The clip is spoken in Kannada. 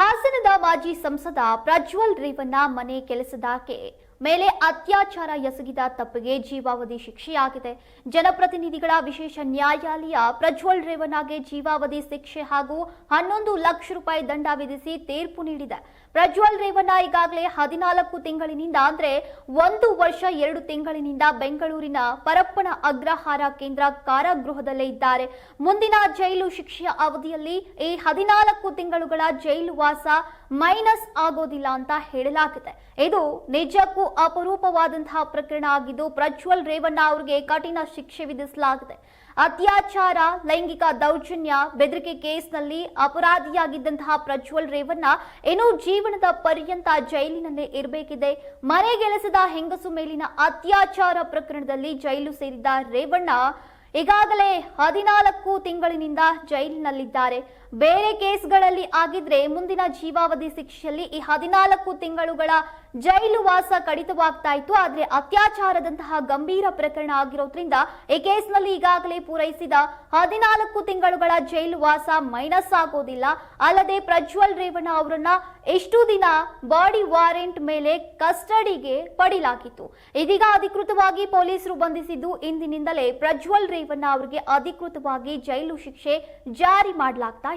ಹಾಸನದ ಮಾಜಿ ಸಂಸದ ಪ್ರಜ್ವಲ್ ರೇವಣ್ಣ ಮನೆ ಕೆಲಸದಾಕೆ ಮೇಲೆ ಅತ್ಯಾಚಾರ ಎಸಗಿದ ತಪ್ಪಿಗೆ ಜೀವಾವಧಿ ಶಿಕ್ಷೆಯಾಗಿದೆ. ಜನಪ್ರತಿನಿಧಿಗಳ ವಿಶೇಷ ನ್ಯಾಯಾಲಯ ಪ್ರಜ್ವಲ್ ರೇವಣ್ಣಗೆ ಜೀವಾವಧಿ ಶಿಕ್ಷೆ ಹಾಗೂ ಹನ್ನೊಂದು ಲಕ್ಷ ರೂಪಾಯಿ ದಂಡ ವಿಧಿಸಿ ತೀರ್ಪು ನೀಡಿದೆ. ಪ್ರಜ್ವಲ್ ರೇವಣ್ಣ ಈಗಾಗಲೇ ಹದಿನಾಲ್ಕು ತಿಂಗಳಿನಿಂದ ಅಂದ್ರೆ ಒಂದು ವರ್ಷ ಎರಡು ತಿಂಗಳಿನಿಂದ ಬೆಂಗಳೂರಿನ ಪರಪ್ಪನ ಅಗ್ರಹಾರ ಕೇಂದ್ರ ಕಾರಾಗೃಹದಲ್ಲೇ ಇದ್ದಾರೆ. ಮುಂದಿನ ಜೈಲು ಶಿಕ್ಷೆಯ ಅವಧಿಯಲ್ಲಿ ಈ ಹದಿನಾಲ್ಕು ತಿಂಗಳುಗಳ ಜೈಲು ವಾಸ ಮೈನಸ್ ಆಗೋದಿಲ್ಲ ಅಂತ ಹೇಳಲಾಗಿದೆ. ಇದು ನಿಜಕ್ಕೂ ಅಪರೂಪವಾದಂತಹ ಪ್ರಕರಣ ಆಗಿದ್ದು, ಪ್ರಜ್ವಲ್ ರೇವಣ್ಣ ಅವರಿಗೆ ಕಠಿಣ ಶಿಕ್ಷೆ ವಿಧಿಸಲಾಗಿದೆ. ಅತ್ಯಾಚಾರ, ಲೈಂಗಿಕ ದೌರ್ಜನ್ಯ, ಬೆದರಿಕೆ ಕೇಸ್ನಲ್ಲಿ ಅಪರಾಧಿಯಾಗಿದ್ದಂತಹ ಪ್ರಜ್ವಲ್ ರೇವಣ್ಣ ಇನ್ನು ಜೀವನದ ಪರ್ಯಂತ ಜೈಲಿನಲ್ಲೇ ಇರಬೇಕಿದೆ. ಮನೆಗೆಲಸದ ಹೆಂಗಸು ಮೇಲಿನ ಅತ್ಯಾಚಾರ ಪ್ರಕರಣದಲ್ಲಿ ಜೈಲು ಸೇರಿದ್ದ ರೇವಣ್ಣ ಈಗಾಗಲೇ ಹದಿನಾಲ್ಕು ತಿಂಗಳಿನಿಂದ ಜೈಲಿನಲ್ಲಿದ್ದಾರೆ. ಬೇರೆ ಕೇಸ್ಗಳಲ್ಲಿ ಆಗಿದ್ರೆ ಮುಂದಿನ ಜೀವಾವಧಿ ಶಿಕ್ಷೆಯಲ್ಲಿ ಈ ಹದಿನಾಲ್ಕು ತಿಂಗಳುಗಳ ಜೈಲು ವಾಸ ಕಡಿತವಾಗ್ತಾ ಇತ್ತು. ಆದ್ರೆ ಅತ್ಯಾಚಾರದಂತಹ ಗಂಭೀರ ಪ್ರಕರಣ ಆಗಿರೋದ್ರಿಂದ ಈ ಕೇಸ್ನಲ್ಲಿ ಈಗಾಗಲೇ ಪೂರೈಸಿದ ಹದಿನಾಲ್ಕು ತಿಂಗಳುಗಳ ಜೈಲು ವಾಸ ಮೈನಸ್ ಆಗೋದಿಲ್ಲ. ಅಲ್ಲದೆ ಪ್ರಜ್ವಲ್ ರೇವಣ್ಣ ಅವರನ್ನ ಎಷ್ಟು ದಿನ ಬಾಡಿ ವಾರೆಂಟ್ ಮೇಲೆ ಕಸ್ಟಡಿಗೆ ಪಡಿಲಾಗಿತ್ತು. ಇದೀಗ ಅಧಿಕೃತವಾಗಿ ಪೊಲೀಸರು ಬಂಧಿಸಿದ್ದು ಇಂದಿನಿಂದಲೇ ಪ್ರಜ್ವಲ್ ರೇವಣ್ಣ ಅವರಿಗೆ ಅಧಿಕೃತವಾಗಿ ಜೈಲು ಶಿಕ್ಷೆ ಜಾರಿ ಮಾಡಲಾಗ್ತಾ